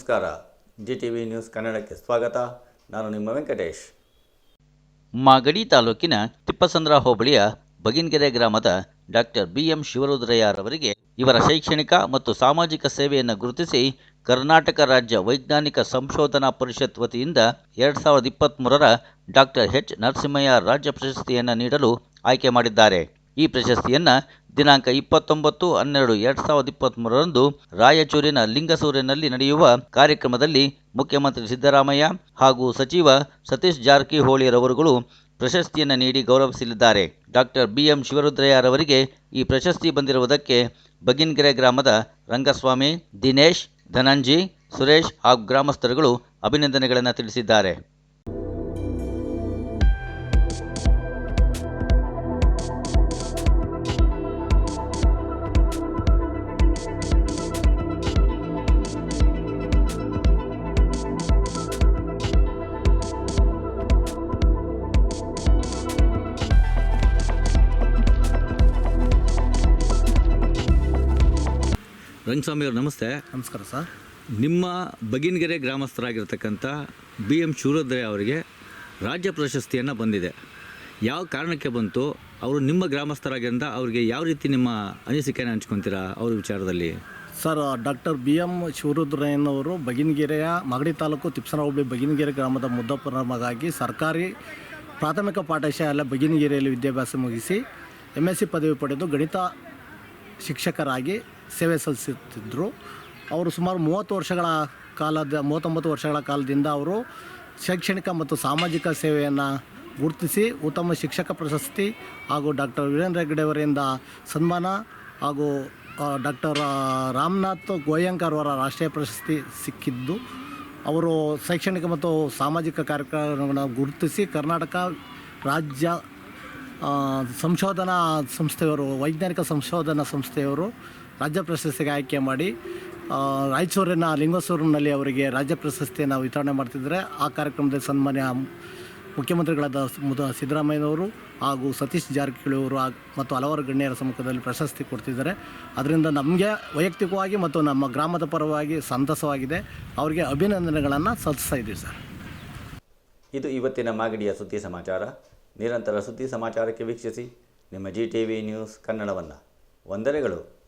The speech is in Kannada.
ನಮಸ್ಕಾರ. ಜಿ ಟಿ ವಿ ನ್ಯೂಸ್ ಕನ್ನಡಕ್ಕೆ ಸ್ವಾಗತ. ನಾನು ನಿಮ್ಮ ವೆಂಕಟೇಶ್. ಮಾಗಡಿ ತಾಲೂಕಿನ ತಿಪ್ಪಸಂದ್ರ ಹೋಬಳಿಯ ಬಗಿನ್ಗೆರೆ ಗ್ರಾಮದ ಡಾಕ್ಟರ್ ಬಿ ಎಂ ಶಿವರುದ್ರಯ್ಯರವರಿಗೆ ಇವರ ಶೈಕ್ಷಣಿಕ ಮತ್ತು ಸಾಮಾಜಿಕ ಸೇವೆಯನ್ನು ಗುರುತಿಸಿ ಕರ್ನಾಟಕ ರಾಜ್ಯ ವೈಜ್ಞಾನಿಕ ಸಂಶೋಧನಾ ಪರಿಷತ್ ವತಿಯಿಂದ ಎರಡ್ ಸಾವಿರದ ಇಪ್ಪತ್ತ್ಮೂರರ ಡಾಕ್ಟರ್ ಎಚ್. ನರಸಿಂಹಯ್ಯ ರಾಜ್ಯ ಪ್ರಶಸ್ತಿಯನ್ನು ನೀಡಲು ಆಯ್ಕೆ ಮಾಡಿದ್ದಾರೆ. ಈ ಪ್ರಶಸ್ತಿಯನ್ನು ದಿನಾಂಕ ಇಪ್ಪತ್ತೊಂಬತ್ತು ಹನ್ನೆರಡು ಎರಡ್ ಸಾವಿರದ ಇಪ್ಪತ್ತ್ಮೂರರಂದು ರಾಯಚೂರಿನ ಲಿಂಗಸೂರಿನಲ್ಲಿ ನಡೆಯುವ ಕಾರ್ಯಕ್ರಮದಲ್ಲಿ ಮುಖ್ಯಮಂತ್ರಿ ಸಿದ್ದರಾಮಯ್ಯ ಹಾಗೂ ಸಚಿವ ಸತೀಶ್ ಜಾರಕಿಹೊಳಿರವರುಗಳು ಪ್ರಶಸ್ತಿಯನ್ನು ನೀಡಿ ಗೌರವಿಸಲಿದ್ದಾರೆ. ಡಾಕ್ಟರ್ ಬಿಎಂ ಶಿವರುದ್ರಯ್ಯ ಶಿವರುದ್ರಯ್ಯರವರಿಗೆ ಈ ಪ್ರಶಸ್ತಿ ಬಂದಿರುವುದಕ್ಕೆ ಬಗಿನ್ಗೆರೆ ಗ್ರಾಮದ ರಂಗಸ್ವಾಮಿ, ದಿನೇಶ್ ಧನಂಜಿ ಸುರೇಶ್ ಹಾಗೂ ಗ್ರಾಮಸ್ಥರುಗಳು ಅಭಿನಂದನೆಗಳನ್ನು ತಿಳಿಸಿದ್ದಾರೆ. ರಂಗಸ್ವಾಮಿ ಅವರು ನಮಸ್ತೆ. ನಮಸ್ಕಾರ ಸರ್. ನಿಮ್ಮ ಬಗಿನಗೆರೆ ಗ್ರಾಮಸ್ಥರಾಗಿರ್ತಕ್ಕಂಥ ಬಿ ಎಂ ಶೂರದ್ರೆ ಅವರಿಗೆ ರಾಜ್ಯ ಪ್ರಶಸ್ತಿಯನ್ನು ಬಂದಿದೆ. ಯಾವ ಕಾರಣಕ್ಕೆ ಬಂತು? ಅವರು ನಿಮ್ಮ ಗ್ರಾಮಸ್ಥರಾಗಿಂದ ಅವರಿಗೆ ಯಾವ ರೀತಿ ನಿಮ್ಮ ಅನಿಸಿಕೆಯನ್ನು ಹಂಚ್ಕೊತೀರಾ ಅವ್ರ ವಿಚಾರದಲ್ಲಿ? ಸರ್ ಡಾಕ್ಟರ್ ಬಿ ಎಂ ಶಿವರುದ್ರಯ್ಯನವರು ಬಗಿನಗೆರೆಯ ಮಾಗಡಿ ತಾಲೂಕು ತಿಪ್ಸನ ಹೋಬಳಿ ಬಗಿನಗೆರೆ ಗ್ರಾಮದ ಮುದ್ದಪ್ಪನ ಮಗಾಗಿ ಸರ್ಕಾರಿ ಪ್ರಾಥಮಿಕ ಪಾಠಶಾಲೆ ಬಗಿನಗೆರೆಯಲ್ಲಿ ವಿದ್ಯಾಭ್ಯಾಸ ಮುಗಿಸಿ ಎಂ ಎಸ್ ಸಿ ಪದವಿ ಪಡೆದು ಗಣಿತ ಶಿಕ್ಷಕರಾಗಿ ಸೇವೆ ಸಲ್ಲಿಸುತ್ತಿದ್ದರು ಅವರು ಸುಮಾರು ಮೂವತ್ತು ವರ್ಷಗಳ ಕಾಲದ, ಮೂವತ್ತೊಂಬತ್ತು ವರ್ಷಗಳ ಕಾಲದಿಂದ ಅವರು ಶೈಕ್ಷಣಿಕ ಮತ್ತು ಸಾಮಾಜಿಕ ಸೇವೆಯನ್ನು ಗುರುತಿಸಿ ಉತ್ತಮ ಶಿಕ್ಷಕ ಪ್ರಶಸ್ತಿ ಹಾಗೂ ಡಾಕ್ಟರ್ ವೀರೇಂದ್ರ ಹೆಗ್ಗಡೆ ಅವರಿಂದ ಸನ್ಮಾನ ಹಾಗೂ ಡಾಕ್ಟರ್ ರಾಮನಾಥ್ ಗೋಯಂಕರ್ ಅವರ ರಾಷ್ಟ್ರೀಯ ಪ್ರಶಸ್ತಿ ಸಿಕ್ಕಿದ್ದು. ಅವರು ಶೈಕ್ಷಣಿಕ ಮತ್ತು ಸಾಮಾಜಿಕ ಕಾರ್ಯಕ್ರಮಗಳನ್ನು ಗುರುತಿಸಿ ಕರ್ನಾಟಕ ರಾಜ್ಯ ಸಂಶೋಧನಾ ಸಂಸ್ಥೆಯವರು, ವೈಜ್ಞಾನಿಕ ಸಂಶೋಧನಾ ಸಂಸ್ಥೆಯವರು ರಾಜ್ಯ ಪ್ರಶಸ್ತಿಗೆ ಆಯ್ಕೆ ಮಾಡಿ ರಾಯಚೂರಿನ ಲಿಂಗಸೂರಿನಲ್ಲಿ ಅವರಿಗೆ ರಾಜ್ಯ ಪ್ರಶಸ್ತಿಯನ್ನು ವಿತರಣೆ ಮಾಡ್ತಿದ್ದಾರೆ. ಆ ಕಾರ್ಯಕ್ರಮದಲ್ಲಿ ಸನ್ಮಾನ್ಯ ಮುಖ್ಯಮಂತ್ರಿಗಳಾದ ಮುದ ಸಿದ್ದರಾಮಯ್ಯನವರು ಹಾಗೂ ಸತೀಶ್ ಜಾರಕಿಹೊಳಿ ಅವರು ಮತ್ತು ಹಲವಾರು ಗಣ್ಯರ ಸಮ್ಮುಖದಲ್ಲಿ ಪ್ರಶಸ್ತಿ ಕೊಡ್ತಿದ್ದಾರೆ. ಅದರಿಂದ ನಮಗೆ ವೈಯಕ್ತಿಕವಾಗಿ ಮತ್ತು ನಮ್ಮ ಗ್ರಾಮದ ಪರವಾಗಿ ಸಂತಸವಾಗಿದೆ. ಅವರಿಗೆ ಅಭಿನಂದನೆಗಳನ್ನು ಸಲ್ಲಿಸ್ತಾ ಇದ್ದೀವಿ ಸರ್. ಇದು ಇವತ್ತಿನ ಮಾಗಡಿಯ ಸುದ್ದಿ ಸಮಾಚಾರ. ನಿರಂತರ ಸುದ್ದಿ ಸಮಾಚಾರಕ್ಕೆ ವೀಕ್ಷಿಸಿ. ನಿಮ್ಮ ಜಿ ಟಿ ವಿ ನ್ಯೂಸ್ ಕನ್ನಡವನ್ನು. ವಂದನೆಗಳು.